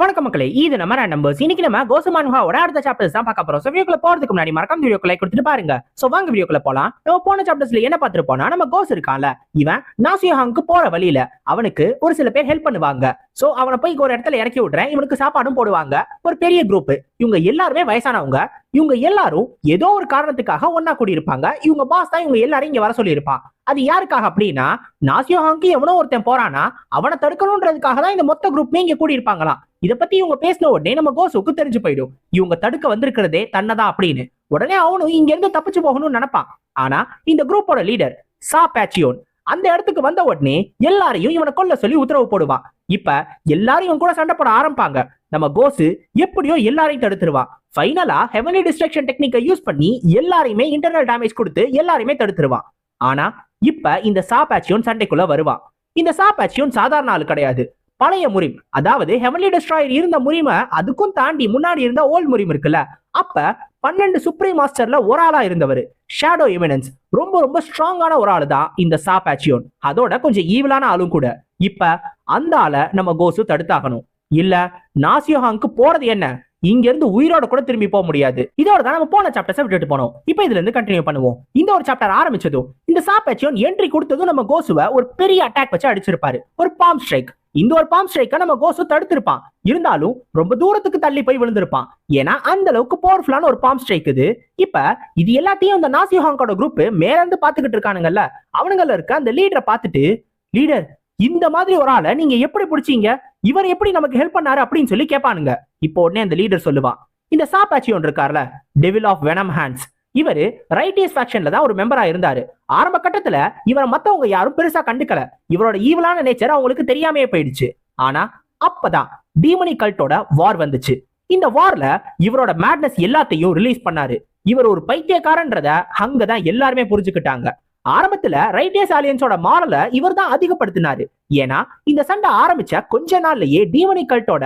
வணக்கம் மக்களே இது நம்ம நம்பர்ஸ் இன்னைக்கு நம்ம கோசுமானுகாவோட அடுத்த சாப்டர்ஸ் தான் பார்க்க போறோம். ஸோ வீடியோக்குள்ள போறதுக்கு முன்னாடி மறக்காம வீடியோக்குள்ள கொடுத்துட்டு பாருங்க. ஸோ வாங்க வீடியோக்குள்ள போலாம். நம்ம போன சாப்டர்ஸ்ல என்ன பார்த்துருப்போம்னா நம்ம கோஸ் இருக்கான்ல. இவன் நாசியோஹாங்க்கு போற வழியில அவனுக்கு ஒரு சில பேர் ஹெல்ப் பண்ணுவாங்க. சோ அவனை போய் ஒரு இடத்துல இறக்கி விடுறேன். இவனுக்கு சாப்பாடும் போடுவாங்க. ஒரு பெரிய குரூப் இவங்க எல்லாருமே வயசானவங்க. இவங்க எல்லாரும் ஏதோ ஒரு காரணத்துக்காக ஒன்னா கூடியிருப்பாங்க. இவங்க பாஸ் தான் இவங்க எல்லாரும் இங்க வர சொல்லியிருப்பான். அது யாருக்காக அப்படின்னா நாசியோஹாங்க்கு எவனோ ஒருத்தன் போறானா அவனை தடுக்கணுன்றதுக்காக தான் இந்த மொத்த குரூப்மே இங்க கூடியிருப்பாங்களாம். இதை பத்தி இவங்க பேசின உடனே நம்ம கோசுக்கு தெரிஞ்சு போயிடும். இவங்க தடுக்க வந்திருக்கிறதே தன்னதா அப்படின்னு. உடனே அவனும் இங்க இருந்து தப்பிச்சு போகணும்னு நினைப்பான். ஆனா இந்த குரூப்போட லீடர் சா பேச்சியோன் அந்த இடத்துக்கு வந்த உடனே எல்லாரையும் இவனை கொல்ல சொல்லி உத்தரவு போடுவான். இப்ப எல்லாரும் இவன் கூட சண்டை போட ஆரம்பிப்பாங்க. நம்ம கோசு எப்படியோ எல்லாரையும் தடுத்துருவான். ஃபைனலா ஹெவன்லி டிஸ்ட்ரக்ஷன் டெக்னிக்கை யூஸ் பண்ணி எல்லாரையுமே இன்டர்னல் டேமேஜ் கொடுத்து எல்லாரையுமே தடுத்துருவான். ஆனா இப்ப இந்த சாப்பாச்சியோன் பேச்சியோன் சண்டைக்குள்ள வருவான். இந்த சாப்பாச்சியோன் பேச்சியோன் சாதாரண ஆள் கிடையாது. பழைய முறிம் அதாவது ஹெவன்லி டெஸ்ட்ராயர் இருந்த முறிமை அதுக்கும் தாண்டி முன்னாடி இருந்த ஓல்ட் முறிம் இருக்குல்ல அப்ப பன்னெண்டு சுப்ரீம் மாஸ்டர்ல ஒரு ஆளா இருந்தவர். ஷேடோ எமினன்ஸ் ரொம்ப ரொம்ப ஸ்ட்ராங்கான ஒரு ஆளு தான் இந்த சா பேச்சியோன் அதோட கொஞ்சம் ஈவிலான ஆளும் கூட. இப்ப அந்த ஆளை நம்ம கோசு தடுத்தாகணும். இல்ல நாசியோஹாங்க்கு போறது என்ன? இங்க இருந்து உயிரோட கூட திரும்பி போக முடியாது. இதோட தான் நம்ம போன சாப்டர்ஸை விட்டுட்டு போனோம். இப்போ இதுல இருந்து கண்டினியூ பண்ணுவோம். இந்த ஒரு சாப்டர் ஆரம்பிச்சதும் இந்த சாப்பேச்சியோன் என்ட்ரி கொடுத்ததும் நம்ம கோசுவை ஒரு பெரிய அட்டாக் வச்சு அடிச்சிருப்பாரு. ஒரு பாம் ஸ்ட்ரைக் இந்த ஒரு பாம் ஸ்ட்ரைக்கை நம்ம கோசு தடுத்திருப்பான். இருந்தாலும் ரொம்ப தூரத்துக்கு தள்ளி போய் விழுந்திருப்பான். ஏன்னா அந்த அளவுக்கு பவர்ஃபுல்லான ஒரு பாம் ஸ்ட்ரைக் இது. இப்ப இது எல்லாத்தையும் அந்த நாசியோஹாங்கோட குரூப் மேல இருந்து பாத்துக்கிட்டு இருக்கானுங்கல்ல அவனுங்கள இருக்க அந்த லீடரை பார்த்துட்டு லீடர் இந்த மாதிரி ஒரு ஆளை நீங்க எப்படி பிடிச்சீங்க? இவர் எப்படி நமக்கு ஹெல்ப் பண்ணாரு? அப்படின்னு சொல்லி கேட்பானுங்க இப்போ உடனே அந்த லீடர் சொல்லுவான். இந்த சாப்பாச்சியோன் இருக்கார்ல டெவில் ஆஃப் வெனம் ஹேண்ட்ஸ் இவர் ரைட்டியஸ் ஃபேக்ஷன்ல தான் ஒரு மெம்பரா இருந்தாரு. ஆரம்ப கட்டத்துல இவரை மத்தவங்க யாரும் பெருசா கண்டுக்கல. இவரோட ஈவலான நேச்சர் அவங்களுக்கு தெரியாமையே போயிடுச்சு. ஆனா அப்பதான் டீமனி கல்ட்டோட வார் வந்துச்சு. இந்த வார்ல இவரோட மேட்னஸ் எல்லாத்தையும் ரிலீஸ் பண்ணாரு. இவர் ஒரு பைத்தியக்காரன்றத அங்கதான் எல்லாருமே புரிஞ்சுக்கிட்டாங்க. ஆரம்பத்துல ரைட்டியஸ் ஆலியன்ஸோட மாரல இவர் தான் அதிகப்படுத்தினாரு. ஏன்னா இந்த சண்டை ஆரம்பிச்ச கொஞ்ச நாள்லயே டீமனி கல்ட்டோட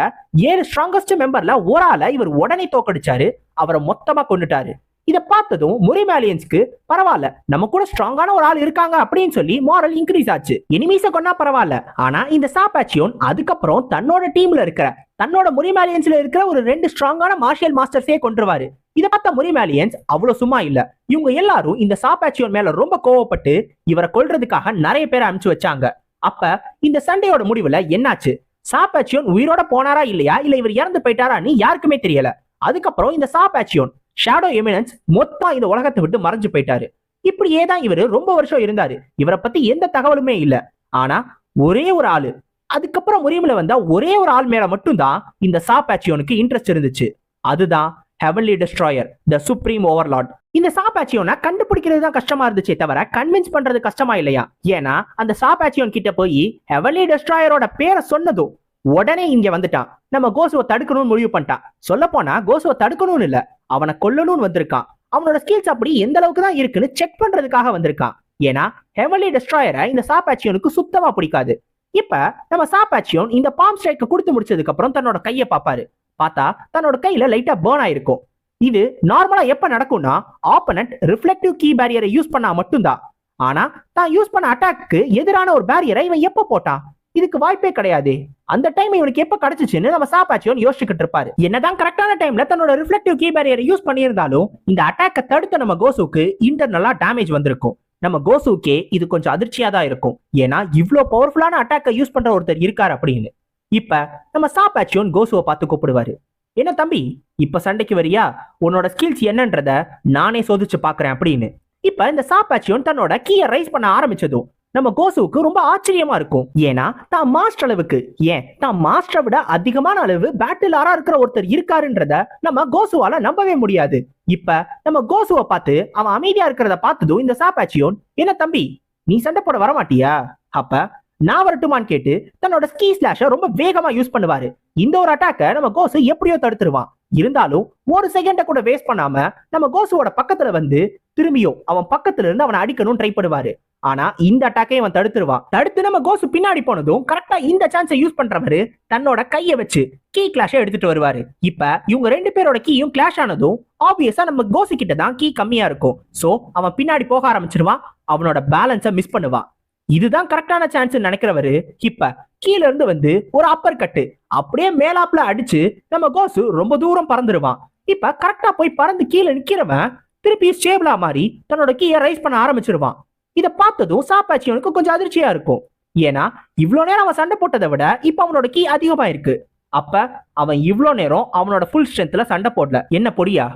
ஏழு ஸ்ட்ராங்கஸ்ட் மெம்பர்ல ஒரு ஆளை இவர் உடனே தோக்கடிச்சாரு. அவரை மொத்தமா கொண்டுட்டாரு இதை பார்த்ததும் முரிமேலியன்ஸ்க்கு பரவாயில்ல நம்ம கூட ஸ்ட்ராங்கான ஒரு ஆள் இருக்காங்க அப்படின்னு சொல்லி மாரல் இன்க்ரீஸ் ஆச்சு. எனிமீஸ கொண்டா பரவாயில்ல. ஆனா இந்த சாப்பாச்சியோன் அதுக்கப்புறம் தன்னோட டீம்ல இருக்கிற தன்னோட முரிமேலியன்ஸ்ல இருக்கிற ஒரு ரெண்டு ஸ்ட்ராங்கான மார்ஷியல் மாஸ்டர்ஸே கொண்டுருவாரு இதை பார்த்த முரிமேலியன்ஸ் அவ்வளவு சும்மா இல்ல. இவங்க எல்லாரும் இந்த சாப்பாச்சியோன் மேல ரொம்ப கோவப்பட்டு இவரை கொல்றதுக்காக நிறைய பேரை அனுப்பிச்சு வச்சாங்க. அப்ப இந்த சண்டையோட முடிவுல என்னாச்சு? சாப்பாச்சியோன் உயிரோட போனாரா இல்லையா? இல்ல இவர் இறந்து போயிட்டாரான்னு யாருக்குமே தெரியல. அதுக்கப்புறம் இந்த சாப்பாச்சியோன் ஷேடோ எமினன்ஸ் மொத்தம் இந்த உலகத்தை விட்டு மறைஞ்சு போயிட்டாரு. இப்படியே தான் இவரு ரொம்ப வருஷம் இருந்தாரு. இவரை பத்தி எந்த தகவலுமே இல்ல. ஆனா ஒரே ஒரு ஆளு. அதுக்கப்புறம் முறியமில் வந்த ஒரே ஒரு ஆள் மேல மட்டும்தான் இந்த சாப்பாச்சியோனுக்கு இன்ட்ரெஸ்ட் இருந்துச்சு. அதுதான் heavenly destroyer the supreme overlord இந்த சாப்பாச்சியோனா கண்டுபிடிக்கிறது தான் கஷ்டமா இருந்துச்சே தவிர கன்வின்ஸ் பண்றது கஷ்டமா இல்லையா? ஏன்னா அந்த சாப்பாச்சியோன் கிட்ட போய் ஹெவன்லி டெஸ்ட்ராயரோட பேரை சொன்னதும் உடனே இங்க வந்துட்டான். நம்ம கோசுவை தடுக்கணும்னு முடிவு பண்ணிட்டான். சொல்ல போனா கோசுவை தடுக்கணும்னு இல்ல. அவனை கொல்லணும்னு வந்திருக்கான். அவனோட ஸ்கில்ஸ் அப்படி எந்த அளவுக்கு தான் இருக்குன்னு செக் பண்றதுக்காக வந்திருக்கான். ஏன்னா ஹெவன்லி டெஸ்ட்ராயரை இந்த சாப்பாச்சியோனுக்கு சுத்தமா பிடிக்காது. இப்ப நம்ம சாப்பாச்சியோன் இந்த பாம் ஸ்ட்ரைக்கை கொடுத்து முடிச்சதுக்கு அப்புறம் தன்னோட கையை பார்ப்பாரு. பார்த்தா தன்னோட கையில லைட்டா பேர்ன் ஆயிருக்கும். இது நார்மலா எப்ப நடக்கும்னா ஆப்பனண்ட் ரிஃப்ளெக்டிவ் கீ பேரியரை யூஸ் பண்ணா மட்டும்தான். ஆனா தான் யூஸ் பண்ண அட்டாக்கு எதிரான ஒரு பேரியரை இவன் எப்ப போட்டான்? இதுக்கு வாய்ப்பே கிடையாது. அந்த டைம் இவனுக்கு எப்ப கிடைச்சிச்சுன்னு நம்ம சாப்பாச்சியோன் யோசிச்சுக்கிட்டு இருப்பாரு. என்னதான் கரெக்டான டைம்ல தன்னோட ரிஃப்ளெக்டிவ் கீ பேரியர் யூஸ் பண்ணியிருந்தாலும் இந்த அட்டாக்கை தடுத்த நம்ம கோசுக்கு இன்டர்னலா டேமேஜ் வந்திருக்கும். நம்ம கோசுக்கே இது கொஞ்சம் அதிர்ச்சியா தான் இருக்கும். ஏன்னா இவ்வளோ பவர்ஃபுல்லான அட்டாக்கை யூஸ் பண்ற ஒருத்தர் இருக்கார் அப்படின்னு. இப்ப நம்ம சாப்பாச்சியோன் கோசுவை பார்த்து கூப்பிடுவாரு. என்ன தம்பி இப்ப சண்டைக்கு வரியா? உன்னோட ஸ்கில்ஸ் என்னன்றத நானே சோதிச்சு பாக்குறேன் அப்படின்னு. இப்ப இந்த சாப்பாச்சியோன் தன்னோட கீயை ரைஸ் பண்ண ஆரம்பிச்சதும் நம்ம கோசுவுக்கு ரொம்ப ஆச்சரியமா இருக்கும். ஏன்னா தான் மாஸ்டர் அளவுக்கு ஏன்? தான் மாஸ்டரை விட அதிகமான அளவு பேட்டில் ஆரா இருக்கிற ஒருத்தர் இருக்காருன்றத நம்ம கோசுவால நம்பவே முடியாது. இப்ப நம்ம கோசுவை பார்த்து அவன் அமைதியா இருக்கிறத பார்த்ததும் இந்த சாப்பாச்சியோன் என்ன தம்பி நீ சண்டை போட வரமாட்டியா? அப்ப நான் வரட்டுமான்னு கேட்டு தன்னோட ஸ்கீ ஸ்லாஷ ரொம்ப வேகமா யூஸ் பண்ணுவாரு. இந்த ஒரு அட்டாக்க நம்ம கோசு எப்படியோ தடுத்துருவான். இருந்தாலும் ஒரு செகண்ட கூட வேஸ்ட் பண்ணாம நம்ம கோசுவோட பக்கத்துல வந்து திரும்பியும் அவன் பக்கத்துல இருந்து அவனை அடிக்கணும் ட்ரை பண்ணுவாரு. ஆனா இந்த அட்டாக்கை அவன் தடுத்துருவான். தடுத்து நம்ம கோசு பின்னாடி போனதும் கரெக்டா இந்த சான்ஸை யூஸ் பண்றவரு தன்னோட கையை வச்சு கீ கிளாஷை எடுத்துட்டு வருவாரு. இப்ப இவங்க ரெண்டு பேரோட கீயும் கிளாஷ் ஆனதும் ஆப்வியஸா நம்ம கோசு கிட்ட தான் கீ கம்மியா இருக்கும். சோ அவன் பின்னாடி போக ஆரம்பிச்சிருவான் அவனோட பேலன்ஸை மிஸ் பண்ணுவான். இதுதான் கரெக்டான சான்ஸ் நினைக்கிறவரு இப்ப கீழ இருந்து வந்து ஒரு அப்பர் கட்டு அப்படியே மேலாப்ல அடிச்சு நம்ம கோசு ரொம்ப தூரம் பறந்துருவான். இப்ப கரெக்டா போய் பறந்து கீழே நிக்கிறவன் திருப்பி ஸ்டேபிளா மாறி தன்னோட கீயை ரைஸ் பண்ண ஆரம்பிச்சிருவான். இதை பார்த்ததும் சாப்பாச்சியனுக்கு கொஞ்சம் அதிர்ச்சியா இருக்கும். ஏன்னா இவ்வளவு நேரம் அவன் சண்டை போட்டதை விட இப்ப அவனோட கீ அதிகமா இருக்கு. அப்ப அவன் இவ்வளோ நேரம் அவனோட ஃபுல் ஸ்ட்ரென்த்ல சண்டை போடல. என்ன பொடியா?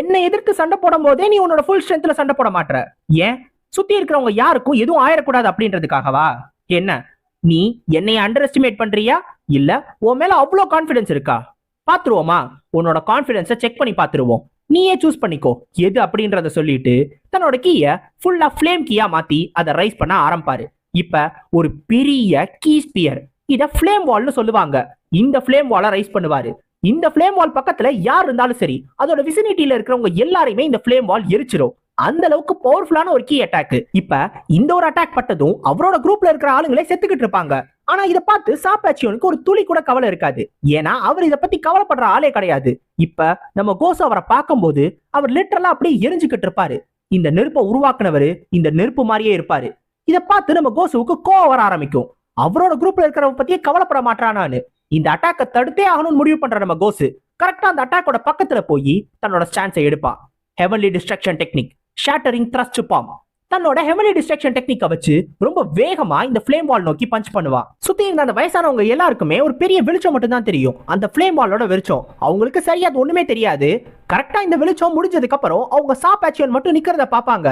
என்னை எதிர்த்து சண்டை போடும் போதே நீ உன்னோட ஃபுல் ஸ்ட்ரென்த்ல சண்டை போட மாட்ற ஏன்? சுத்தி இருக்கிறவங்க யாருக்கும் எதுவும் ஆயிடக்கூடாது அப்படின்றதுக்காகவா? என்ன? நீ என்னைய அண்டர் எஸ்டிமேட் பண்றியா? இல்ல உன் மேல அவ்வளோ கான்பிடன்ஸ் இருக்கா? பாத்துருவோமா? உன்னோட கான்ஃபிடன்ஸை செக் பண்ணி பாத்துருவோம். நீயே சூஸ் பண்ணிக்கோ. எது அப்படின்றத சொல்லிட்டு தன்னோட கீயை ஃபுல்லா ஃப்ளேம் கீயா மாத்தி அதை ரைஸ் பண்ண ஆரம்பிப்பாரு. இப்ப ஒரு பெரிய கீ ஸ்பியர் இதை ஃப்ளேம் வால்னு சொல்லுவாங்க. இந்த ஃப்ளேம் வாலை ரைஸ் பண்ணுவாரு. இந்த ஃப்ளேம் வால் பக்கத்துல யார் இருந்தாலும் சரி அதோட விசினிட்டியில இருக்கிறவங்க எல்லாரையுமே இந்த ஃப்ளேம் வால் எரிச்சிரும். அந்த அளவுக்கு பவர்ஃபுல்லான ஒரு கீ அட்டாக் இப்ப இந்த ஒரு அட்டாக் பட்டதும் அவரோட குரூப்ல இருக்கிற ஆளுங்களே செத்துக்கிட்டு இருப்பாங்க. ஆனா இதை பார்த்து சாப்பாச்சியோனுக்கு ஒரு துளி கூட கவலை இருக்காது. ஏன்னா அவர் இதை பத்தி கவலைப்படுற ஆளே கிடையாது. இப்ப நம்ம கோசு அவரை பார்க்கும்போது அவர் லிட்டரலா அப்படியே எரிஞ்சுக்கிட்டு இருப்பாரு. இந்த நெருப்பை உருவாக்குனவரு இந்த நெருப்பு மாதிரியே இருப்பாரு. இதை பார்த்து நம்ம கோசுவுக்கு கோவம் வர ஆரம்பிக்கும். அவரோட குரூப்ல இருக்கிறவ பத்தியே கவலைப்பட மாட்டானான்னு இந்த அட்டாக்கை தடுத்தே ஆகணும்னு முடிவு பண்ற நம்ம கோசு கரெக்டா அந்த அட்டாக்கோட பக்கத்துல போய் தன்னோட ஸ்டான்ஸை எடுப்பான் heavenly destruction technique shattering thrust palm. தன்னோட ஹெவன்லி டிஸ்ட்ரக்ஷன் டெக்னிக்கை வச்சு ரொம்ப வேகமா இந்த ஃப்ளேம் வால் நோக்கி பஞ்ச் பண்ணுவான் சுத்தி இருந்த அந்த வயசானவங்க எல்லாருக்குமே ஒரு பெரிய வெளிச்சம் மட்டும் தான் தெரியும். அந்த ஃப்ளேம் வாலோட வெளிச்சம் அவங்களுக்கு சரியா அது ஒண்ணுமே தெரியாது. கரெக்டா இந்த வெளிச்சம் முடிஞ்சதுக்கு அப்புறம் அவங்க சா பேச்சியன் மட்டும் நிக்கிறத பார்ப்பாங்க.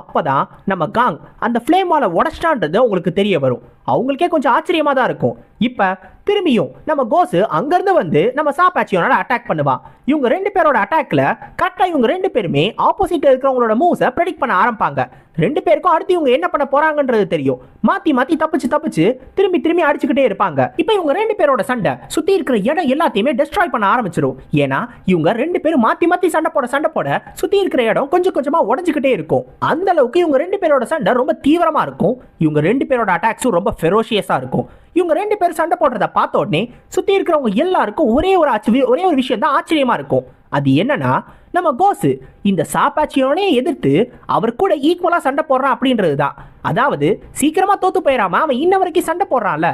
அப்பதான் நம்ம காங் அந்த ஃப்ளேம் வாலை உடச்சிட்டான்றது உங்களுக்கு தெரிய வரும். அவங்களுக்கே கொஞ்சம் ஆச்சரியமா தான் இருக்கும். இப்ப திரும்பியும் நம்ம கோசு அங்கிருந்து வந்து நம்ம சாப்பாச்சியோனோட அட்டாக் பண்ணுவான் இவங்க ரெண்டு பேரோட அட்டாக்ல கரெக்டாக இவங்க ரெண்டு பேருமே ஆப்போசிட்ல இருக்கிறவங்களோட மூவ்ஸை ப்ரெடிக்ட் பண்ண ஆரம்பிப்பாங்க. ரெண்டு பேருக்கும் அடுத்து இவங்க என்ன பண்ண போறாங்கன்றது தெரியும். மாத்தி மாத்தி தப்பிச்சு தப்பிச்சு திரும்பி திரும்பி அடிச்சுக்கிட்டே இருப்பாங்க. இப்போ இவங்க ரெண்டு பேரோட சண்டை சுத்தி இருக்கிற இடம் எல்லாத்தையுமே டெஸ்ட்ராய் பண்ண ஆரம்பிச்சிடும் ஏன்னா இவங்க ரெண்டு பேரும் மாத்தி மாத்தி சண்டை போட சண்டை போட சுத்தி இருக்கிற இடம் கொஞ்சம் கொஞ்சமா உடஞ்சுக்கிட்டே இருக்கும். அந்த அளவுக்கு இவங்க ரெண்டு பேரோட சண்டை ரொம்ப தீவிரமா இருக்கும். இவங்க ரெண்டு பேரோட அட்டாக்ஸும் ரொம்ப ஃபெரோஷியஸா இருக்கும். இவங்க ரெண்டு பேரும் சண்டை போடுறத பார்த்த உடனே சுத்தி இருக்கிறவங்க எல்லாருக்கும் ஒரே ஒரு ஆச்சரிய ஒரே ஒரு விஷயம் தான் ஆச்சரியமா இருக்கும். அது என்னன்னா நம்ம கோசு இந்த சாப்பாச்சியோனே எதிர்த்து அவர் கூட ஈக்குவலாக சண்டை போடுறான் அப்படின்றது தான் அதாவது சீக்கிரமாக தோத்து போயிடாம அவன் இன்ன வரைக்கும் சண்டை போடுறான்ல.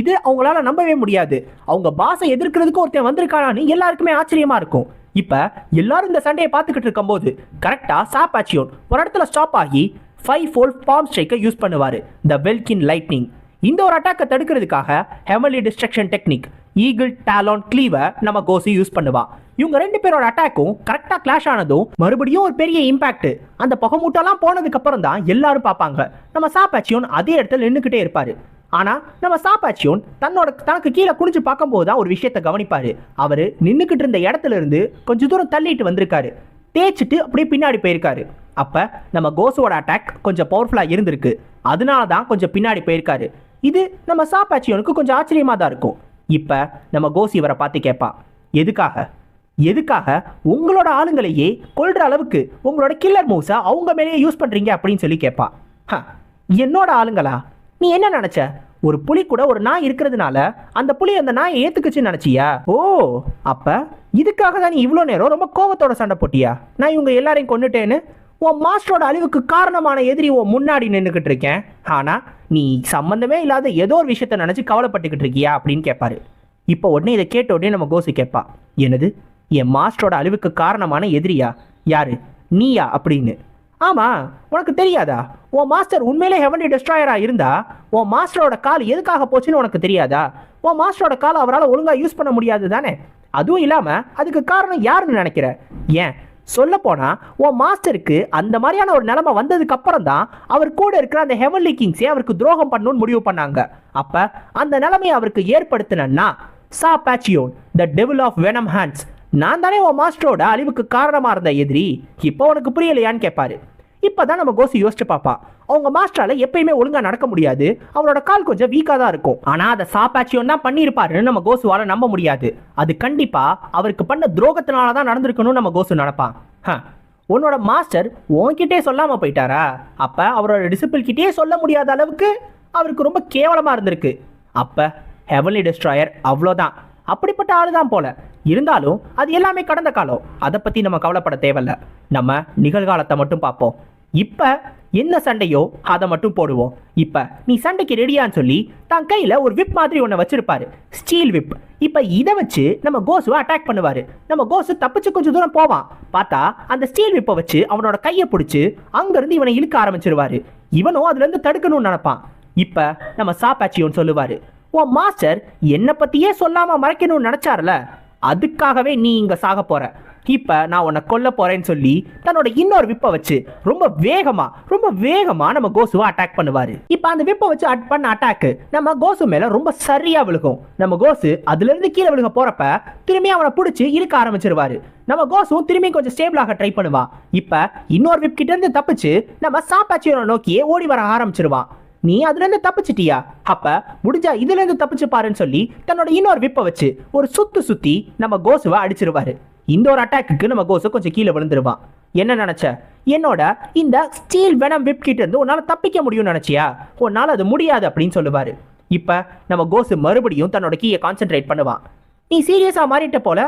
இது அவங்களால நம்பவே முடியாது. அவங்க பாசை எதிர்க்கிறதுக்கு ஒருத்தன் வந்திருக்கானான்னு எல்லாருக்குமே ஆச்சரியமா இருக்கும். இப்போ எல்லாரும் இந்த சண்டையை பார்த்துக்கிட்டு இருக்கும்போது கரெக்டாக சாப்பாச்சியோன் ஒரு இடத்துல ஸ்டாப் ஆகி ஃபைவ் ஃபோல்ட் பாம் ஸ்ட்ரைக்கை யூஸ் பண்ணுவார். த வெல்கின் லைட்னிங் இந்த ஒரு அட்டாக்கை தடுக்கிறதுக்காக heavenly destruction technique eagle talon கிளீவை நம்ம கோசி யூஸ் பண்ணுவாள் இவங்க ரெண்டு பேரோட அட்டாக்கும் கரெக்டாக கிளாஷ் ஆனதும் மறுபடியும் ஒரு பெரிய இம்பாக்ட் அந்த புகமூட்டெல்லாம் போனதுக்கு அப்புறம் தான் எல்லாரும் பார்ப்பாங்க. நம்ம சாப்பாச்சியோன் அதே இடத்துல நின்றுக்கிட்டே இருப்பாரு. ஆனா நம்ம சாப்பாச்சியோன் தன்னோட தனக்கு கீழே குனிஞ்சு பார்க்கும்போது தான் ஒரு விஷயத்தை கவனிப்பாரு. அவரு நின்றுக்கிட்டு இருந்த இடத்துல இருந்து கொஞ்ச தூரம் தள்ளிட்டு வந்திருக்காரு. தேய்ச்சிட்டு அப்படியே பின்னாடி போயிருக்காரு. அப்ப நம்ம கோசுவோட அட்டாக் கொஞ்சம் பவர்ஃபுல்லா இருந்திருக்கு. அதனால தான் கொஞ்சம் பின்னாடி போயிருக்காரு. இது நம்ம சாப்பாச்சியோனுக்கு கொஞ்சம் ஆச்சரியமா தான் இருக்கும். இப்ப நம்ம கோசி இவரை பார்த்து கேட்பான். எதுக்காக? எதுக்காக உங்களோட ஆளுங்களையே கொள்கிற அளவுக்கு உங்களோட கில்லர் மூவ்ஸை அவங்க மேலேயே யூஸ் பண்றீங்க அப்படின்னு சொல்லி கேட்பா என்னோட ஆளுங்களா? நீ என்ன நினைச்ச? ஒரு புலி கூட ஒரு நாய் இருக்கிறதுனால அந்த புலி அந்த நாயை ஏத்துக்குச்சுன்னு நினைச்சியா? ஓ அப்ப இதுக்காக தான் நீ இவ்வளோ நேரம் ரொம்ப கோவத்தோட சண்டை போட்டியா? நான் இவங்க எல்லாரையும் கொண்டுட்டேன்னு உன் மாஸ்டரோட அழிவுக்கு காரணமான எதிரி உன் முன்னாடி நின்றுக்கிட்டு இருக்கேன். ஆனா நீ சம்பந்தமே இல்லாத ஏதோ ஒரு விஷயத்த நினைச்சு கவலைப்பட்டுக்கிட்டு இருக்கியா அப்படின்னு கேட்பாரு இப்போ உடனே இதை கேட்ட உடனே நம்ம கோசி கேட்பா என்னது? என் மாஸ்டரோட அழிவுக்கு காரணமான எதிரியா? யாரு? நீயா அப்படின்னு. ஆமா உனக்கு தெரியாதா? உன் மாஸ்டர் உண்மையிலே ஹெவன்லி டெஸ்ட்ராயராக இருந்தா உன் மாஸ்டரோட கால் எதுக்காக போச்சுன்னு உனக்கு தெரியாதா? உன் மாஸ்டரோட கால் அவரால் ஒழுங்காக யூஸ் பண்ண முடியாது தானே? அதுவும் இல்லாமல் அதுக்கு காரணம் யாருன்னு நினைக்கிற? ஏன்? சொல்லப்போனால் உன் மாஸ்டருக்கு அந்த மாதிரியான ஒரு நிலமை வந்ததுக்கு அப்புறம் தான் அவர் கூட இருக்கிற அந்த ஹெவன்லி கிங்ஸே அவருக்கு துரோகம் பண்ணணும்னு முடிவு பண்ணாங்க. அப்போ அந்த நிலைமையை அவருக்கு ஏற்படுத்தினா சா பேச்சியோன் the devil of venom hands நான் தானே உன் மாஸ்டரோட அழிவுக்கு காரணமாக இருந்த எதிரி? இப்போ உனக்கு புரியலையான்னு கேட்பாரு இப்போ தான் நம்ம கோசி யோசிச்சு பார்ப்பா அவங்க மாஸ்டரால் எப்பயுமே ஒழுங்காக நடக்க முடியாது. அவரோட கால் கொஞ்சம் வீக்காக தான் இருக்கும். ஆனால் அதை சாப்பாச்சியம் தான் பண்ணியிருப்பாருன்னு நம்ம கோசுவால் நம்ப முடியாது. அது கண்டிப்பாக அவருக்கு பண்ண துரோகத்தினால தான் நடந்திருக்கணும்னு நம்ம கோசு நடப்பான் ஹ, உன்னோட மாஸ்டர் உன்கிட்டே சொல்லாமல் போயிட்டாரா? அப்போ அவரோட டிசிப்பிள்கிட்டே சொல்ல முடியாத அளவுக்கு அவருக்கு ரொம்ப கேவலமாக இருந்திருக்கு. அப்போ ஹெவன்லி டிஸ்ட்ராயர் அவ்வளோதான். அப்படிப்பட்ட ஆளு தான் போல. இருந்தாலும் அது எல்லாமே கடந்த காலம். அதை பத்தி நம்ம கவலைப்பட தேவையில்ல. நம்ம நிகழ்காலத்தை மட்டும் பார்ப்போம். இப்ப என்ன சண்டையோ அதை மட்டும் போடுவோம். இப்ப நீ சண்டைக்கு ரெடியான்னு சொல்லி தன் கையில ஒரு விப் மாதிரி ஒன்று வச்சிருப்பாரு. ஸ்டீல் விப் இப்ப இதை வச்சு நம்ம கோசுவை அட்டாக் பண்ணுவாரு. நம்ம கோசு தப்பிச்சு கொஞ்சம் தூரம் போவான். பார்த்தா அந்த ஸ்டீல் விப்பை வச்சு அவனோட கையை பிடிச்சி அங்கிருந்து இவனை இழுக்க ஆரம்பிச்சிருவாரு. இவனும் அதுல இருந்து தடுக்கணும்னு நினைப்பான். இப்ப நம்ம சாப்பாச்சியோன்னு சொல்லுவாரு. உன் மாஸ்டர் என்னை பத்தியே சொல்லாம மறைக்கணும்னு நினைச்சார்ல? அதுக்காகவே நீ இங்கே சாக போற. இப்போ நான் உன்னை கொல்ல போறேன்னு சொல்லி தன்னோட இன்னொரு விப்பை வச்சு ரொம்ப வேகமாக ரொம்ப வேகமாக நம்ம கோசுவை அட்டாக் பண்ணுவார். இப்போ அந்த விப்பை வச்சு அட் பண்ண அட்டாக்கு நம்ம கோசு மேலே ரொம்ப சரியாக விழுகும். நம்ம கோசு அதுலேருந்து கீழே விழுக போறப்ப திரும்பி அவனை பிடிச்சி இழுக்க ஆரம்பிச்சிருவாரு. நம்ம கோசும் திரும்பி கொஞ்சம் ஸ்டேபிளாக ட்ரை பண்ணுவான். இப்போ இன்னொரு விப் கிட்டேருந்து தப்பிச்சு நம்ம சாப்பாச்சியோட நோக்கியே ஓடி வர ஆரம்பிச்சிருவான். நீ அதுல இருந்து தப்பிச்சிட்டியா? அப்ப முடிஞ்சா இதுல இருந்து தப்பிச்சு பாருன்னு சொல்லி தன்னோட இன்னொரு விப்பை வச்சு ஒரு சுத்து சுத்தி நம்ம கோசுவை அடிச்சிருவாரு. இந்த ஒரு அட்டாக்குக்கு நம்ம கோசு கொஞ்சம் கீழே விழுந்துருவான். என்ன நினைச்ச? என்னோட இந்த ஸ்டீல் வெனம் விப் கிட்ட இருந்து உன்னால தப்பிக்க முடியும்னு நினைச்சியா? உன்னால அது முடியாது அப்படின்னு சொல்லுவாரு. இப்ப நம்ம கோசு மறுபடியும் தன்னோட கீயை கான்சென்ட்ரேட் பண்ணுவான். நீ சீரியஸா மாறிட்ட போல?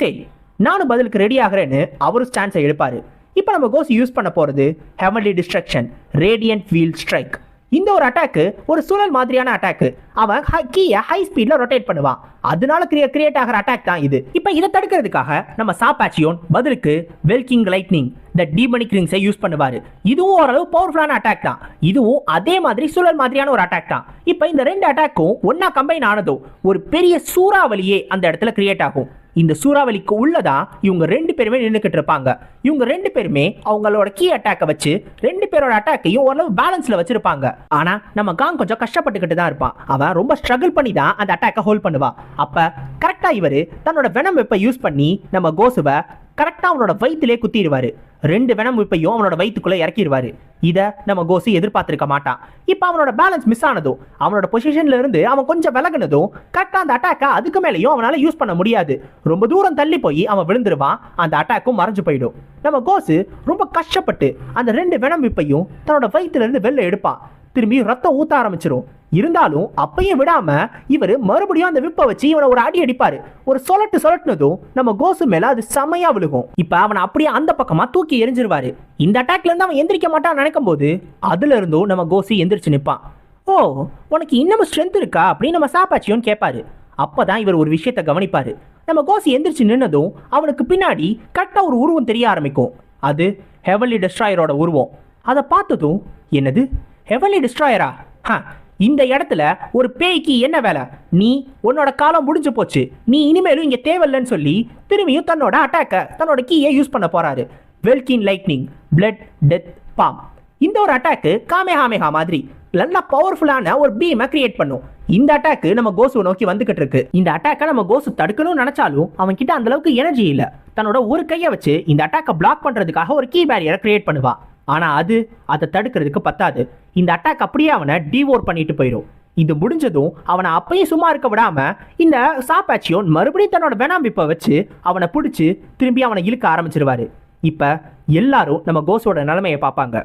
சரி நானும் பதிலுக்கு ரெடி ஆகிறேன்னு அவரும் ஸ்டான்ஸை எடுப்பாரு. இப்போ நம்ம கோஸ் யூஸ் பண்ண போகிறது heavenly destruction radiant feel strike இந்த ஒரு அட்டாக்கு ஒரு சுழல் மாதிரியான அட்டாக்கு அவன் கீயை ஹை ஸ்பீட்ல ரொட்டேட் பண்ணுவான். அதனால கிரியே கிரியேட் ஆகிற அட்டாக் தான் இது. இப்போ இதை தடுக்கிறதுக்காக நம்ம சாப்பாச்சியோன் பதிலுக்கு வெல்கிங் லைட்னிங் த டீமனிக் ரிங்ஸை யூஸ் பண்ணுவார். இதுவும் ஓரளவு பவர்ஃபுல்லான அட்டாக் தான். இதுவும் அதே மாதிரி சுழல் மாதிரியான ஒரு அட்டாக் தான். இப்போ இந்த ரெண்டு அட்டாக்கும் ஒன்னா கம்பைன் ஆனதும் ஒரு பெரிய சூறாவளியே அந்த இடத்துல கிரியேட் ஆகும். இந்த சூறாவளிக்கு உள்ளதான் இவங்க ரெண்டு பேருமே நின்றுக்கிட்டு இருப்பாங்க. இவங்க ரெண்டு பேருமே அவங்களோட கீ அட்டாக்கை வச்சு ரெண்டு பேரோட அட்டாக்கையும் ஓரளவு பேலன்ஸ்ல வச்சிருப்பாங்க. ஆனா நம்ம காங் கொஞ்சம் கஷ்டப்பட்டுக்கிட்டு தான் இருப்பான். அவன் ரொம்ப ஸ்ட்ரகிள் பண்ணி தான் அந்த அட்டாக்கை ஹோல்ட் பண்ணுவா. அப்ப கரெக்டா இவரு தன்னோட வெனம் வெப்பை யூஸ் பண்ணி நம்ம கோசுவை கரெக்டாக அவனோட வயிற்றிலே குத்திடுவாரு. ரெண்டு வெனம் விப்பையும் அவனோட வயிற்றுக்குள்ளே இறக்கிடுவாரு. இதை நம்ம கோசி எதிர்பார்த்திருக்க மாட்டான். இப்போ அவனோட பேலன்ஸ் மிஸ் ஆனதும் அவனோட பொசிஷன்ல இருந்து அவன் கொஞ்சம் விலகுனதும் கரெக்டாக அந்த அட்டாக்கை அதுக்கு மேலேயும் அவனால் யூஸ் பண்ண முடியாது. ரொம்ப தூரம் தள்ளி போய் அவன் விழுந்துருவான் அந்த அட்டாக்கும் மறைஞ்சு போயிடும். நம்ம கோசு ரொம்ப கஷ்டப்பட்டு அந்த ரெண்டு வெனம் விப்பையும் தன்னோட வயிற்றுலேருந்து வெளில எடுப்பான். திரும்பி ரத்தம் ஊத்த ஆரம்பிச்சிரும். இருந்தாலும் அப்பையும் விடாம இவர் மறுபடியும் அந்த விப்பை வச்சு இவனை ஒரு அடி அடிப்பாரு. ஒரு சொலட்டு சொலட்டுனதும் நம்ம கோசு மேல அது செமையா விழுகும். இப்ப அவனை அப்படியே அந்த பக்கமா தூக்கி எரிஞ்சிருவாரு. இந்த அட்டாக்ல இருந்து அவன் எந்திரிக்க மாட்டான்னு நினைக்கும் போது அதுல இருந்தும் நம்ம கோசு எந்திரிச்சு நிற்பான் ஓ உனக்கு இன்னமும் ஸ்ட்ரென்த் இருக்கா அப்படின்னு நம்ம சாப்பாச்சியோன்னு கேட்பாரு அப்பதான் இவர் ஒரு விஷயத்தை கவனிப்பாரு. நம்ம கோசி எந்திரிச்சு நின்னதும் அவனுக்கு பின்னாடி கரெக்டாக ஒரு உருவம் தெரிய ஆரம்பிக்கும். அது ஹெவன்லி டிஸ்ட்ராயரோட உருவம். அதை பார்த்ததும் என்னது? ஹெவன்லி டிஸ்ட்ராயரா ஹ இந்த இடத்துல ஒரு பேய்க்கு என்ன வேலை? நீ உன்னோட காலம் முடிஞ்சு போச்சு. நீ இனிமேலும் இங்கே தேவையில்லைன்னு சொல்லி திரும்பியும் தன்னோட அட்டாக்கை தன்னோட கீயை யூஸ் பண்ண போறாரு. Welkin lightning blood death palm இந்த ஒரு அட்டாக்கு காமேஹாமேஹா மாதிரி நல்லா பவர்ஃபுல்லான ஒரு பீமை கிரியேட் பண்ணும். இந்த அட்டாக்கு நம்ம கோசு நோக்கி வந்துகிட்டு இருக்கு. இந்த அட்டாக்கை நம்ம கோசு தடுக்கணும்னு நினைச்சாலும் அவன் கிட்ட அந்த அளவுக்கு எனர்ஜி இல்லை. தன்னோட ஒரு கையை வச்சு இந்த அட்டாக்கை பிளாக் பண்றதுக்காக ஒரு கீ பேரியரை கிரியேட் பண்ணுவான் ஆனால் அது அதை தடுக்கிறதுக்கு பத்தாது. இந்த அட்டாக் அப்படியே அவனை டிவோர் பண்ணிட்டு போயிடும் இது முடிஞ்சதும் அவனை அப்பயும் சும்மா இருக்க விடாம இந்த சாப்பாச்சியோன் மறுபடியும் தன்னோட வேணாம்பிப்பை வச்சு அவனை பிடிச்சி திரும்பி அவனை இழுக்க ஆரம்பிச்சிருவாரு. இப்போ எல்லாரும் நம்ம கோஸோட நிலைமையை பார்ப்பாங்க.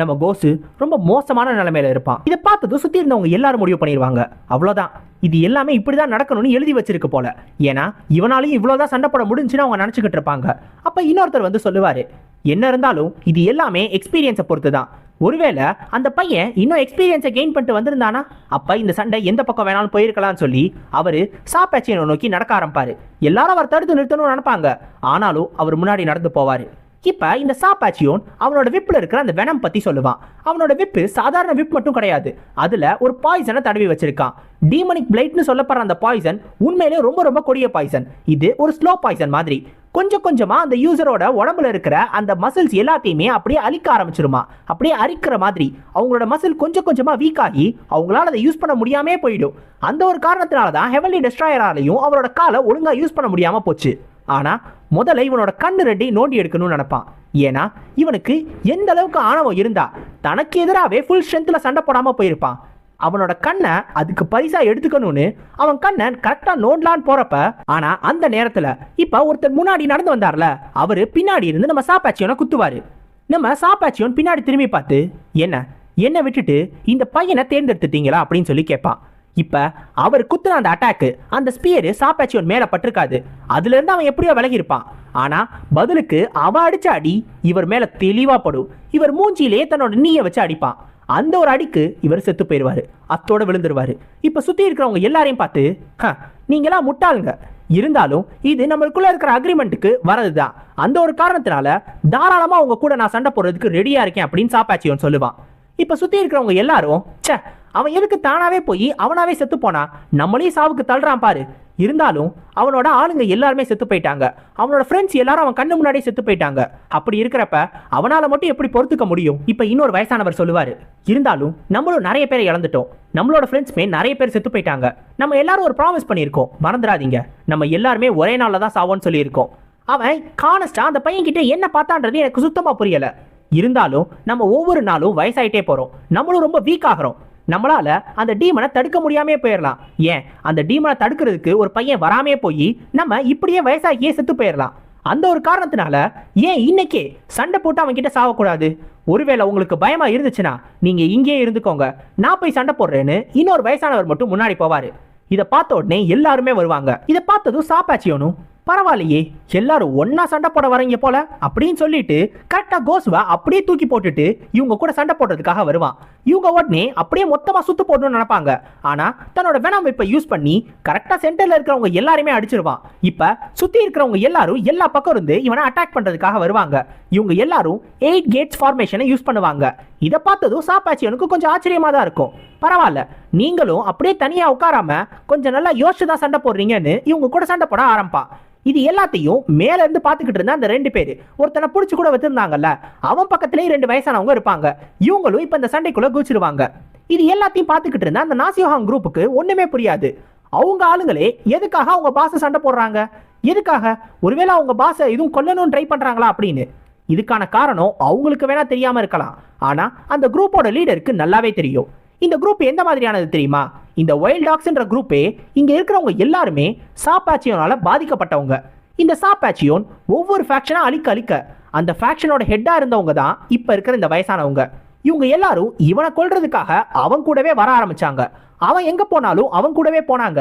நம்ம கோசு ரொம்ப மோசமான நிலைமையில இருப்பான். இதை பார்த்ததும் சுத்தி இருந்தவங்க எல்லாரும் முடிவு பண்ணிடுவாங்க அவ்வளோதான் இது எல்லாமே இப்படிதான் நடக்கணும்னு எழுதி வச்சிருக்கு போல. ஏன்னா இவனாலையும் இவ்வளோதான் சண்டை போட முடிஞ்சுன்னு அவங்க நினச்சிக்கிட்டு இருப்பாங்க. அப்போ இன்னொருத்தர் வந்து சொல்லுவாரு என்ன இருந்தாலும் இது எல்லாமே எக்ஸ்பீரியன்ஸை பொறுத்து தான் ஒருவேளை அந்த பையன் இன்னும் எக்ஸ்பீரியன்ஸை கெயின் பண்ணிட்டு வந்திருந்தானா? அப்போ இந்த சண்டை எந்த பக்கம் வேணாலும் போயிருக்கலாம்னு சொல்லி அவர் சாப்பாச்சியனை நோக்கி நடக்க ஆரம்பிப்பார். எல்லாரும் அவர் தடுத்து நிறுத்தணும்னு நினைப்பாங்க. ஆனாலும் அவர் முன்னாடி நடந்து போவார். இப்போ இந்த சாப்பாச்சியோன் அவனோட விப்பில் இருக்கிற அந்த வெனம் பற்றி சொல்லுவான். அவனோட விப்பு சாதாரண விப் மட்டும் கிடையாது. அதில் ஒரு பாய்சனை தடவி வச்சிருக்கான். டீமனிக் பிளைட்னு சொல்லப்படுற அந்த பாய்சன் உண்மையிலே ரொம்ப ரொம்ப கொடிய பாய்சன் இது ஒரு ஸ்லோ பாய்சன் மாதிரி. கொஞ்சம் கொஞ்சமாக அந்த யூசரோட உடம்புல இருக்கிற அந்த மசில்ஸ் எல்லாத்தையுமே அப்படியே அழிக்க ஆரம்பிச்சிருமா. அப்படியே அரிக்கிற மாதிரி. அவங்களோட மசில் கொஞ்சம் கொஞ்சமாக வீக் ஆகி அவங்களால அதை யூஸ் பண்ண முடியாமே போயிடும். அந்த ஒரு காரணத்தினால தான் ஹெவன்லி டெஸ்ட்ராயராலையும் அவரோட காலை ஒழுங்காக யூஸ் பண்ண முடியாமல் போச்சு. ஆனால் முதல்ல இவனோட கண்ணு ரெண்டையும் நோண்டி எடுக்கணும்னு நினைப்பான். ஏன்னா இவனுக்கு எந்த அளவுக்கு ஆணவம் இருந்தா தனக்கு எதிராகவே ஃபுல் ஸ்ட்ரென்த்தில் சண்டை போடாமல் போயிருப்பான். அவனோட கண்ணை அதுக்கு பரிசா எடுத்துக்கணும்னு அவன் கண்ணை கரெக்டா நோண்டலான்னு போறப்ப ஆனா அந்த நேரத்துல இப்ப ஒருத்தர் முன்னாடி நடந்து வந்தார்ல அவரு பின்னாடி இருந்து நம்ம சாப்பாச்சியோனை குத்துவாரு. நம்ம சாப்பாச்சியோன் பின்னாடி திரும்பி பார்த்து என்ன? என்ன விட்டுட்டு இந்த பையனை தேர்ந்தெடுத்துட்டீங்களா? அப்படின்னு சொல்லி கேட்பான். இப்போ அவர் குத்துன அந்த அட்டாக்கு அந்த ஸ்பியரு சாப்பாச்சியோன் மேலே பட்டிருக்காது. அதுலேருந்து அவன் எப்படியோ விலகி இருப்பான். ஆனால் பதிலுக்கு அவ அடிச்ச அடி இவர் மேலே தெளிவாக படும். இவர் மூஞ்சியிலேயே தன்னோட நீயை வச்சு அடிப்பான். அந்த ஒரு அடிக்கு இவர் செத்து போயிடுவாரு. அத்தோட விழுந்துருவார். இப்போ சுற்றி இருக்கிறவங்க எல்லாரையும் பார்த்து "ஹ, நீங்களாம் முட்டாளுங்க. இருந்தாலும் இது நம்மளுக்குள்ள இருக்கிற அக்ரிமெண்ட்டுக்கு வரதுதான் அந்த ஒரு காரணத்தினால தாராளமாக உங்க கூட நான் சண்டை போடுறதுக்கு ரெடியாக இருக்கேன் அப்படின்னு சாப்பாச்சியோன் சொல்லுவான். இப்போ சுற்றி இருக்கிறவங்க எல்லாரும் ச்சே அவன் எதுக்கு தானாவே போய் அவனாவே செத்து போனா? நம்மளையும் சாவுக்கு தள்ளுறான் பாரு. இருந்தாலும் அவனோட ஆளுங்க எல்லாருமே செத்து போயிட்டாங்க. அவனோட ஃப்ரெண்ட்ஸ் எல்லாரும் அவன் கண்ணு முன்னாடியே செத்து போயிட்டாங்க. அப்படி இருக்கிறப்ப அவனால மட்டும் எப்படி பொறுத்துக்க முடியும்? இப்ப இன்னொரு வயசானவர் சொல்லுவாரு. இருந்தாலும் நம்மளும் நிறைய பேரை இழந்துட்டோம். நம்மளோட ஃப்ரெண்ட்ஸ்மே நிறைய பேர் செத்து போயிட்டாங்க. நம்ம எல்லாரும் ஒரு ப்ராமிஸ் பண்ணியிருக்கோம். மறந்துடாதீங்க. நம்ம எல்லாருமே ஒரே நாள்ல தான் சாவோன்னு சொல்லியிருக்கோம். அவன் கானஸ்டா அந்த பையன் கிட்ட என்ன பார்த்தான்றது எனக்கு சுத்தமா புரியல. இருந்தாலும் நம்ம ஒவ்வொரு நாளும் வயசாயிட்டே போறோம். நம்மளும் ரொம்ப வீக் ஆகிறோம். நம்மளால அந்த டீமனை தடுக்க முடியாமே போயிடலாம் ஏன்? அந்த டீமனை தடுக்கிறதுக்கு ஒரு பையன் வராமே போய் நம்ம இப்படியே வயசாகியே செத்து போயிடலாம் அந்த ஒரு காரணத்தினால ஏன் இன்னைக்கே சண்டை போட்டு அவன் கிட்ட சாவக்கூடாது? ஒருவேளை உங்களுக்கு பயமா இருந்துச்சுன்னா நீங்க இங்கேயே இருந்துக்கோங்க. நான் போய் சண்டை போடுறேன்னு இன்னொரு வயசானவர் மட்டும் முன்னாடி போவாரு. இதை பார்த்த உடனே எல்லாருமே வருவாங்க. இதை பார்த்ததும் சாப்பாச்சியோனும் பரவாயில்லையே எல்லாரும் ஒன்னா சண்டை போட வரீங்க போல? அப்படின்னு சொல்லிட்டு கரெக்டா கோஸ்வா அப்படியே தூக்கி போட்டுட்டு இவங்க கூட சண்டை போடுறதுக்காக வருவான். இவங்க உடனே அப்படியே மொத்தமாக சுத்து போடணும்னு நினைப்பாங்க. ஆனால் தன்னோட வெனம் இப்போ யூஸ் பண்ணி கரெக்டாக சென்டரில் இருக்கிறவங்க எல்லாருமே அடிச்சிருவான். இப்போ சுற்றி இருக்கிறவங்க எல்லாரும் எல்லா பக்கம் இருந்து இவனை அட்டாக் பண்ணுறதுக்காக வருவாங்க. இவங்க எல்லாரும் எயிட் கேட்ஸ் ஃபார்மேஷனை யூஸ் பண்ணுவாங்க. இதை பார்த்ததும் சாப்பாச்சியனுக்கு கொஞ்சம் ஆச்சரியமாக தான் இருக்கும். பரவாயில்ல நீங்களும் அப்படியே தனியாக உட்காராம கொஞ்சம் நல்லா யோசிச்சு தான் சண்டை போடுறீங்கன்னு இவங்க கூட சண்டை போட ஆரம்பா இது எல்லாத்தையும் மேல இருந்து பாத்துக்கிட்டு இருந்த அந்த ரெண்டு பேர். ஒருத்தனை புடிச்சு கூட வச்சிருந்தாங்கல்ல. அவன் பக்கத்துலயும் ரெண்டு வயசானவங்க இருப்பாங்க. இவங்களும் இப்ப இந்த சண்டைக்குள்ள குதிச்சிருவாங்க. இது எல்லாத்தையும் பாத்துக்கிட்டு இருந்த அந்த நாசியோஹாங் குரூப்புக்கு ஒண்ணுமே புரியாது. அவங்க ஆளுங்களே எதுக்காக அவங்க பாச சண்டை போடுறாங்க? எதுக்காக? ஒருவேளை அவங்க பாச எதுவும் கொல்லணும்னு ட்ரை பண்றாங்களா அப்படின்னு. இதுக்கான காரணம் அவங்களுக்கு வேணா தெரியாம இருக்கலாம். ஆனா அந்த குரூப்போட லீடருக்கு நல்லாவே தெரியும். இந்த குரூப் எந்த மாதிரியானது தெரியுமா? இந்த வைல்ட் டாக்ஸ்ன்ற குரூப்பே இங்க இருக்கிறவங்க எல்லாருமே சாப்பாச்சியோனால பாதிக்கப்பட்டவங்க. இந்த சாப்பாச்சியோன் ஒவ்வொரு ஃபேக்ஷனா அழிக்க அழிக்க அந்த ஃபேக்ஷனோட ஹெட்டா இருந்தவங்க தான் இப்ப இருக்கிற இந்த வயசானவங்க. இவங்க எல்லாரும் இவனை கொள்றதுக்காக அவன் கூடவே வர ஆரம்பிச்சாங்க. அவன் எங்க போனாலும் அவன் கூடவே போனாங்க.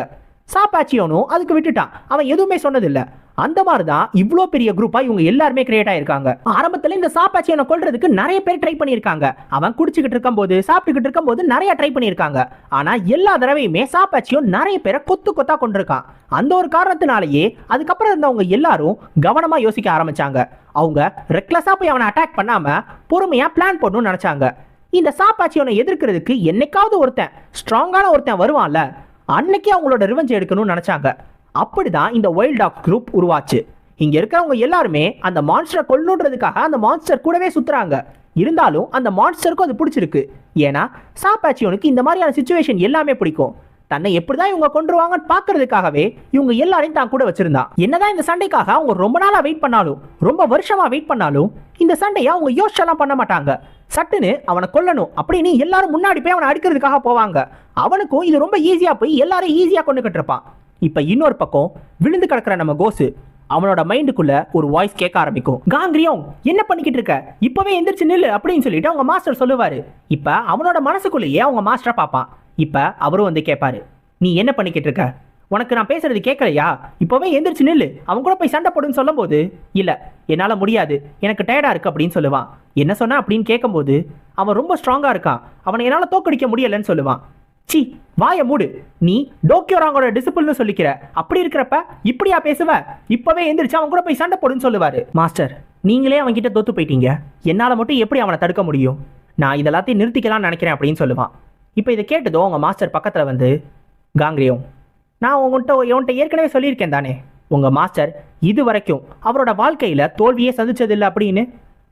சாப்பாச்சியோனும் அதுக்கு விட்டுட்டான். அவன் எதுவுமே சொன்னதில்ல. அந்த மாதிரி தான் இவ்வளோ பெரிய குரூப்பாக இவங்க எல்லாருமே கிரியேட் ஆயிருக்காங்க. ஆரம்பத்தில் இந்த சாப்பாச்சியனை கொள்றதுக்கு நிறைய பேர் ட்ரை பண்ணியிருக்காங்க. அவன் குடிச்சுக்கிட்டு இருக்கும்போது சாப்பிட்டுக்கிட்டு இருக்கும்போது நிறைய ட்ரை பண்ணியிருக்காங்க. ஆனால் எல்லா தடவையுமே சாப்பாச்சியும் நிறைய பேரை கொத்து கொத்தா கொண்டிருக்கான் அந்த ஒரு காரணத்தினாலேயே அதுக்கப்புறம் இருந்தவங்க எல்லாரும் கவனமாக யோசிக்க ஆரம்பிச்சாங்க. அவங்க ரெக்லஸாக போய் அவனை அட்டாக் பண்ணாமல் பொறுமையாக பிளான் பண்ணணும்னு நினச்சாங்க. இந்த சாப்பாச்சியனை எதிர்க்கிறதுக்கு என்னைக்காவது ஒருத்தன் ஸ்ட்ராங்கான ஒருத்தன் வருவான்ல அன்னைக்கே அவங்களோட ரிவெஞ்ச் எடுக்கணும்னு நினைச்சாங்க. அப்படிதான் இந்த ஒயில்ட் டாக் குரூப் உருவாச்சு. இங்க இருக்கிறவங்க எல்லாருமே அந்த மான்ஸ்டரை கொல்லணுன்றதுக்காக அந்த மான்ஸ்டர் கூடவே சுத்துறாங்க. இருந்தாலும் அந்த மான்ஸ்டருக்கும் அது பிடிச்சிருக்கு. ஏன்னா சாப்பாச்சியோனுக்கு இந்த மாதிரியான சுச்சுவேஷன் எல்லாமே பிடிக்கும். தன்னை எப்படிதான் இவங்க கொண்டுருவாங்கன்னு பார்க்கறதுக்காகவே இவங்க எல்லாரையும் தான் கூட வச்சிருந்தான் என்னதான் இந்த சண்டைக்காக அவங்க ரொம்ப நாளா வெயிட் பண்ணாலும் ரொம்ப வருஷமா வெயிட் பண்ணாலும் இந்த சண்டையை அவங்க யோசிச்செல்லாம் பண்ண மாட்டாங்க. சட்டுன்னு அவனை கொல்லணும் அப்படின்னு எல்லாரும் முன்னாடி போய் அவனை அடிக்கிறதுக்காக போவாங்க. அவனுக்கும் இது ரொம்ப ஈஸியா போய் எல்லாரும் ஈஸியா கொண்டுகிட்டு இருப்பான். இப்ப இன்னொரு பக்கம் விழுந்து கிடக்குற நம்ம கோசு அவனோட மைண்டுக்குள்ள ஒரு வாய்ஸ் கேட்க ஆரம்பிக்கும். காங்கிரியோங் என்ன பண்ணிக்கிட்டு இருக்க? இப்பவே எந்திரிச்சு நில்லு அப்படின்னு சொல்லிட்டு அவங்க மாஸ்டர் சொல்லுவாரு. இப்ப அவனோட மனசுக்குள்ளேயே அவங்க மாஸ்டரை பார்ப்பான். இப்போ அவரும் வந்து கேட்பாரு நீ என்ன பண்ணிக்கிட்டு இருக்க? உனக்கு நான் பேசுறது கேட்கலையா இப்போவே எந்திரிச்சு நில்லு. அவன் கூட போய் சண்டை போடுன்னு சொல்லும்போது இல்லை என்னால் முடியாது. எனக்கு டயர்டாக இருக்கு அப்படின்னு சொல்லுவான். என்ன சொன்னா அப்படின்னு கேட்கும்போது அவன் ரொம்ப ஸ்ட்ராங்காக இருக்கான். அவனை என்னால் தோக்கடிக்க முடியலன்னு சொல்லுவான். சி வாய மூடு. நீ டோக்கியோராங்கோட டிசிப்ளின்னு சொல்லிக்கிற. அப்படி இருக்கிறப்ப இப்படியா பேசுவ? இப்போவே எந்திரிச்சு அவன் கூட போய் சண்டை போடுன்னு சொல்லுவாரு. மாஸ்டர் நீங்களே அவன்கிட்ட தோத்து போயிட்டீங்க. என்னால் மட்டும் எப்படி அவனை தடுக்க முடியும்? நான் இதெல்லாத்தையும் நிறுத்திக்கலாம்னு நினைக்கிறேன் அப்படின்னு சொல்லுவான். இப்போ இதை கேட்டதும் உங்கள் மாஸ்டர் பக்கத்தில் வந்து காங்கிரியம் நான் உங்கள்கிட்ட உன்கிட்ட ஏற்கனவே சொல்லியிருக்கேன் தானே. உங்கள் மாஸ்டர் இது வரைக்கும் அவரோட வாழ்க்கையில் தோல்வியே சந்திச்சதில்லை அப்படின்னு.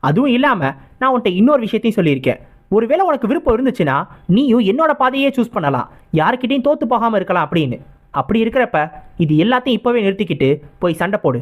அதுவும் இல்லாமல் நான் உன்கிட்ட இன்னொரு விஷயத்தையும் சொல்லியிருக்கேன். ஒருவேளை உனக்கு விருப்பம் இருந்துச்சுன்னா நீயும் என்னோட பாதையே சூஸ் பண்ணலாம். யாருக்கிட்டையும் தோத்து போகாமல் இருக்கலாம் அப்படின்னு. அப்படி இருக்கிறப்ப இது எல்லாத்தையும் இப்போவே நிறுத்திக்கிட்டு போய் சண்டை போடு.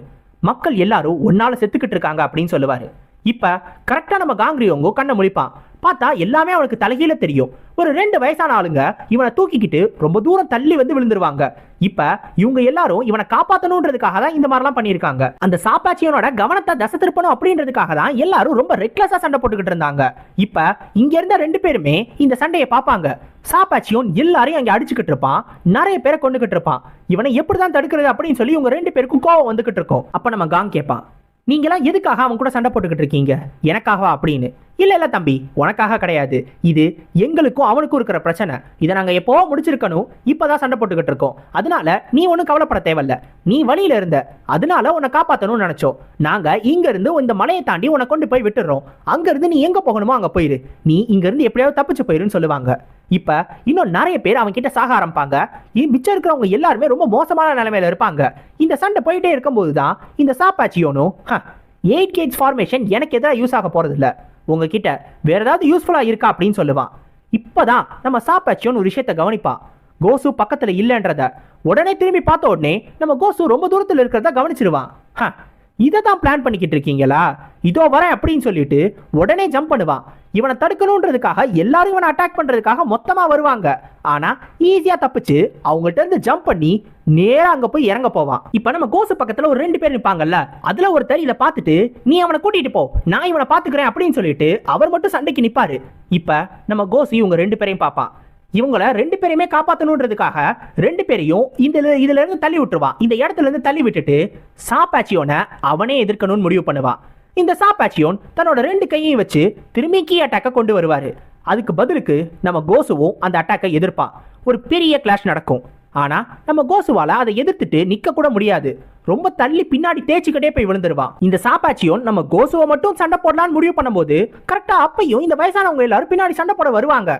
மக்கள் எல்லாரும் ஒன்னால் செத்துக்கிட்டு இருக்காங்க அப்படின்னு சொல்லுவார். இப்போ கரெக்டாக நம்ம காங்கிரியோங்கோ கண்ணை முழிப்பான். பார்த்தா எல்லாமே அவனுக்கு தலைகீழ தெரியும். ஒரு ரெண்டு வயசான ஆளுங்க இவனை தூக்கிக்கிட்டு ரொம்ப தூரம் தள்ளி வந்து விழுந்துருவாங்க. இப்ப இவங்க எல்லாரும் இவனை காப்பாத்தணுன்றதுக்காக தான் இந்த மாதிரிலாம் பண்ணியிருக்காங்க. அந்த சாப்பாச்சியனோட கவனத்தை தசை திருப்பணும் அப்படின்றதுக்காக தான் எல்லாரும் ரொம்ப ரெக்லஸா சண்டை போட்டுக்கிட்டு இருந்தாங்க. இப்ப இங்க இருந்த ரெண்டு பேருமே இந்த சண்டையை பார்ப்பாங்க. சாப்பாச்சியோன் எல்லாரையும் அங்கே அடிச்சுக்கிட்டு இருப்பான். நிறைய பேரை கொண்டுகிட்டு இருப்பான். இவனை எப்படிதான் தடுக்கிறது அப்படின்னு சொல்லி இவங்க ரெண்டு பேருக்கும் கோவம் வந்துகிட்டு இருக்கும். அப்ப நம்ம காங் கேட்பான். நீங்களாம் எதுக்காக அவன் கூட சண்டை போட்டுக்கிட்டு இருக்கீங்க? எனக்காகவா அப்படின்னு? இல்லை இல்லை தம்பி உனக்காக கிடையாது. இது எங்களுக்கும் அவனுக்கும் இருக்கிற பிரச்சனை. இதை நாங்கள் எப்போவோ முடிச்சிருக்கணும். இப்போ தான் சண்டை போட்டுக்கிட்டு இருக்கோம். அதனால நீ ஒன்றும் கவலைப்பட தேவையில்ல. நீ வழியில் இருந்த. அதனால உன்னை காப்பாற்றணும்னு நினச்சோம். நாங்கள் இங்கேருந்து இந்த மலையை தாண்டி உன்னை கொண்டு போய் விட்டுடுறோம் அங்கேருந்து நீ எங்கே போகணுமோ அங்கே போயிரு. நீ இங்கேருந்து எப்படியாவது தப்பிச்சு போயிருன்னு சொல்லுவாங்க. இப்போ இன்னும் நிறைய பேர் அவன் கிட்ட சாக ஆரம்பிப்பாங்க. இ- மிச்சம் இருக்கிறவங்க எல்லாருமே ரொம்ப மோசமான நிலைமையில இருப்பாங்க. இந்த சண்டை போயிட்டே இருக்கும்போது தான் இந்த சாப்பாச்சியோனும் எயிட் கேஜ் ஃபார்மேஷன் எனக்கு எதிராக யூஸ் ஆக போகிறது இல்லை உங்ககிட்ட வேற ஏதாவது யூஸ்ஃபுல்லாக இருக்கா அப்படின்னு சொல்லுவான். இப்போ தான் நம்ம சாப்பாச்சியோன்னு ஒரு விஷயத்தை கவனிப்பான் கோசு பக்கத்தில் இல்லைன்றத உடனே திரும்பி பார்த்த உடனே நம்ம கோசு ரொம்ப தூரத்தில் இருக்கிறத கவனிச்சிருவான். இதை தான் பிளான் பண்ணிக்கிட்டு இருக்கீங்களா? இதோ வரேன் அப்படின்னு சொல்லிட்டு உடனே ஜம்ப் பண்ணுவான். இவனை தடுக்கணுன்றதுக்காக எல்லாரும் இவனை அட்டாக் பண்றதுக்காக மொத்தமா வருவாங்க. ஆனா ஈஸியா தப்பிச்சு அவங்கள்ட்ட இருந்து ஜம்ப் பண்ணி நேரா அங்க போய் இறங்க போவான். இப்ப நம்ம கோசு பக்கத்துல ஒரு ரெண்டு பேர் நிப்பாங்கல்ல அதுல ஒருத்தர் இதை பார்த்துட்டு நீ அவனை கூட்டிட்டு போ நான் இவனை பாத்துக்கிறேன் அப்படின்னு சொல்லிட்டு அவர் மட்டும் சண்டைக்கு நிப்பாரு. இப்ப நம்ம கோசு இவங்க ரெண்டு பேரையும் பார்ப்பான். இவங்கள ரெண்டு பேரையுமே காப்பாத்தணுன்றதுக்காக ரெண்டு பேரையும் இந்த இதுல இருந்து தள்ளி விட்டுருவான். இந்த இடத்துல இருந்து தள்ளி விட்டுட்டு சாப்பாச்சியோனை அவனே எதிர்க்கணும்னு முடிவு பண்ணுவான். இந்த சாப்பாச்சியோன் தன்னோட ரெண்டு கையையும் வச்சு திரும்பி கீ அட்டாக்கை கொண்டு வருவார். அதுக்கு பதிலுக்கு நம்ம கோசுவும் அந்த அட்டாக்கை எதிர்ப்பான் ஒரு பெரிய கிளாஷ் நடக்கும். ஆனால் நம்ம கோசுவால அதை எதிர்த்துட்டு நிற்க கூட முடியாது. ரொம்ப தள்ளி பின்னாடி தேய்ச்சிக்கிட்டே போய் விழுந்துருவான் இந்த சாப்பாச்சியோன் நம்ம கோசுவை மட்டும் சண்டை போடலாம்னு முடிவு பண்ணும்போது கரெக்டாக அப்பையும் இந்த வயசானவங்க எல்லாரும் பின்னாடி சண்டை போட வருவாங்க.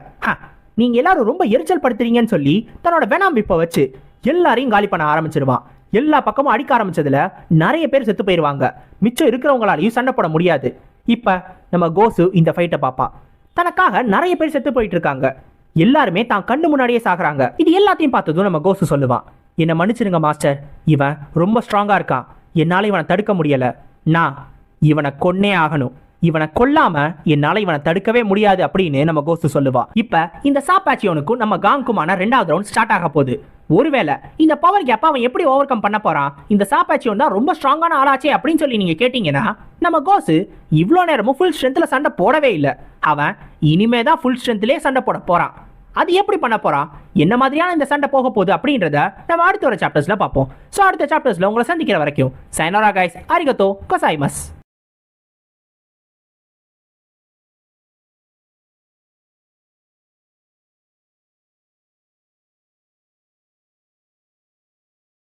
நீங்க எல்லாரும் ரொம்ப எரிச்சல் படுத்துறீங்கன்னு சொல்லி தன்னோட வேணாம் விப்ப வச்சு எல்லாரையும் காலி பண்ண ஆரம்பிச்சிருவான் எல்லா பக்கமும் அடிக்க ஆரம்பிச்சதுல நிறைய பேர் செத்து போயிடுவாங்க மிச்சம் இருக்கிறவங்களாலையும் சண்டை போட முடியாது. இப்ப நம்ம கோசு இந்த ஃபைட்டை பாப்பா தனக்காக நிறைய பேர் செத்து போயிட்டு இருக்காங்க. எல்லாருமே தான் கண்ணு முன்னாடியே சாகுறாங்க. இது எல்லாத்தையும் பார்த்ததும் நம்ம கோசு சொல்லுவான். என்னை மன்னிச்சிருங்க மாஸ்டர். இவன் ரொம்ப ஸ்ட்ராங்கா இருக்கான். என்னால இவனை தடுக்க முடியல. நான் இவனை கொன்னே ஆகணும். இவனை கொல்லாம என்னால இவனை தடுக்கவே முடியாது அப்படின்னு நம்ம கோஸ்து சொல்லுவா. இப்ப இந்த சாப்பாச்சியோனுக்கும் நம்ம காங்குமான ரெண்டாவது ரவுண்ட் ஸ்டார்ட் ஆக போகுது. ஒருவேளை இந்த பவர் கேப் அவன் எப்படி ஓவர் கம் பண்ண போறான்? இந்த சாப்பாச்சியோன் தான் ரொம்ப ஸ்ட்ராங்கான ஆளாச்சே அப்படின்னு சொல்லி நீங்க கேட்டீங்கன்னா நம்ம கோசு இவ்வளோ நேரமும் ஃபுல் ஸ்ட்ரென்த்ல சண்டை போடவே இல்லை. அவன் இனிமே தான் ஃபுல் ஸ்ட்ரென்த்லேயே சண்டை போட போறான். அது எப்படி பண்ண போறான்? என்ன மாதிரியான இந்த சண்டை போக போகுது அப்படின்றத நம்ம அடுத்த ஒரு சாப்டர்ஸ்ல பார்ப்போம். ஸோ அடுத்த சாப்டர்ஸ்ல உங்களை சந்திக்கிற வரைக்கும் சைனோரா கைஸ் அரிகத்தோ கொசாய்மஸ்